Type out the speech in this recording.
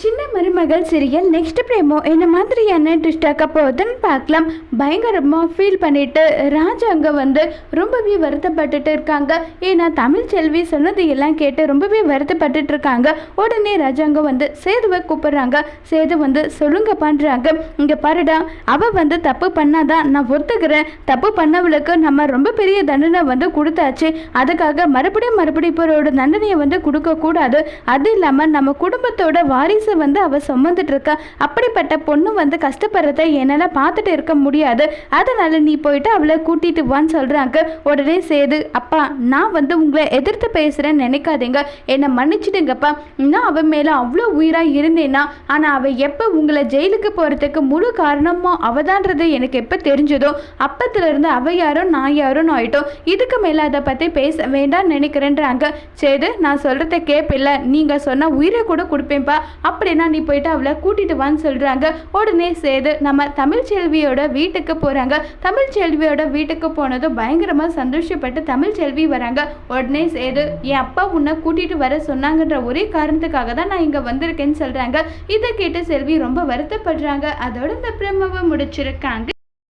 சின்ன மருமகள் serial next பிரேமோ என்ன மாதிரியான ட்விஸ்டாக்க போகுதுன்னு பார்க்கலாம். பயங்கரமாக ஃபீல் பண்ணிட்டு ராஜா அங்கே வந்து ரொம்பவே வருத்தப்பட்டுட்டு இருக்காங்க. ஏன்னா தமிழ் செல்வி சொன்னது எல்லாம் கேட்டு ரொம்பவே வருத்தப்பட்டுட்டு இருக்காங்க. உடனே ராஜா அங்கே வந்து சேதுவை கூப்பிடுறாங்க. சேது வந்து சொல்லுங்க பண்ணுறாங்க இங்கே பாருடா அவள் வந்து தப்பு பண்ணாதான் நான் ஒத்துக்கிறேன். தப்பு பண்ணவளுக்கு நம்ம ரொம்ப பெரிய தண்டனை வந்து கொடுத்தாச்சு. அதுக்காக மறுபடியும் மறுபடியும் இப்போ ஒரு தண்டனையை வந்து கொடுக்கக்கூடாது. அது இல்லாமல் நம்ம குடும்பத்தோட வாரிசு வந்து அவள் சுமந்துட்டு இருக்கா? அப்படிப்பட்ட பொண்ணு வந்து கஷ்டப்படுறத என்னால் பார்த்துட்டு இருக்க முடியாது. அதனால நீ போயிட்டு அவளை கூட்டிட்டு வான்னு சொல்கிறாங்க உடனே சேது அப்பா நான் வந்து உங்களை எதிர்த்து பேசுகிறேன்னு நினைக்காதீங்க. என்னை மன்னிச்சிடுங்கப்பா. நான் அவன் மேலே அவ்வளோ உயிராக இருந்தேன்னா ஆனால் அவள் எப்போ உங்களை ஜெயிலுக்கு போகிறதுக்கு முழு காரணமோ அவதான்றது எனக்கு எப்போ தெரிஞ்சதோ அப்பத்துலேருந்து அவ யாரோ நான் யாரோன்னு ஆயிட்டோம். இதுக்கு மேலே அதை பற்றி பேச வேண்டாம்னு நினைக்கிறேன்றாங்க. சேது நான் சொல்கிறத கேட்பில்ல நீங்கள் சொன்னால் உயிரை கூட கொடுப்பேன்ப்பா. அப்படின்னா நீ போயிட்டு அவளை கூட்டிட்டு வான்னு சொல்கிறாங்க உடனே சேது நம்ம தமிழ்ச்செல்வியோட வீட்டுக்கு போகிறாங்க தமிழ்ச்செல்வியோட வீட்டுக்கு போனதும் பயங்கரமாக சந்தோஷப்பட்டு தமிழ்ச்செல்வி வராங்க. உடனே சேது என் அப்பா உன்னை கூட்டிட்டு வர சொன்னாங்கன்ற ஒரே காரணத்துக்காக தான் நான் இங்கே வந்திருக்கேன்னு சொல்கிறாங்க இதை கேட்டு செல்வி ரொம்ப வருத்தப்படுறாங்க. அதோட இந்த பிரம்மவை முடிச்சிருக்காங்க.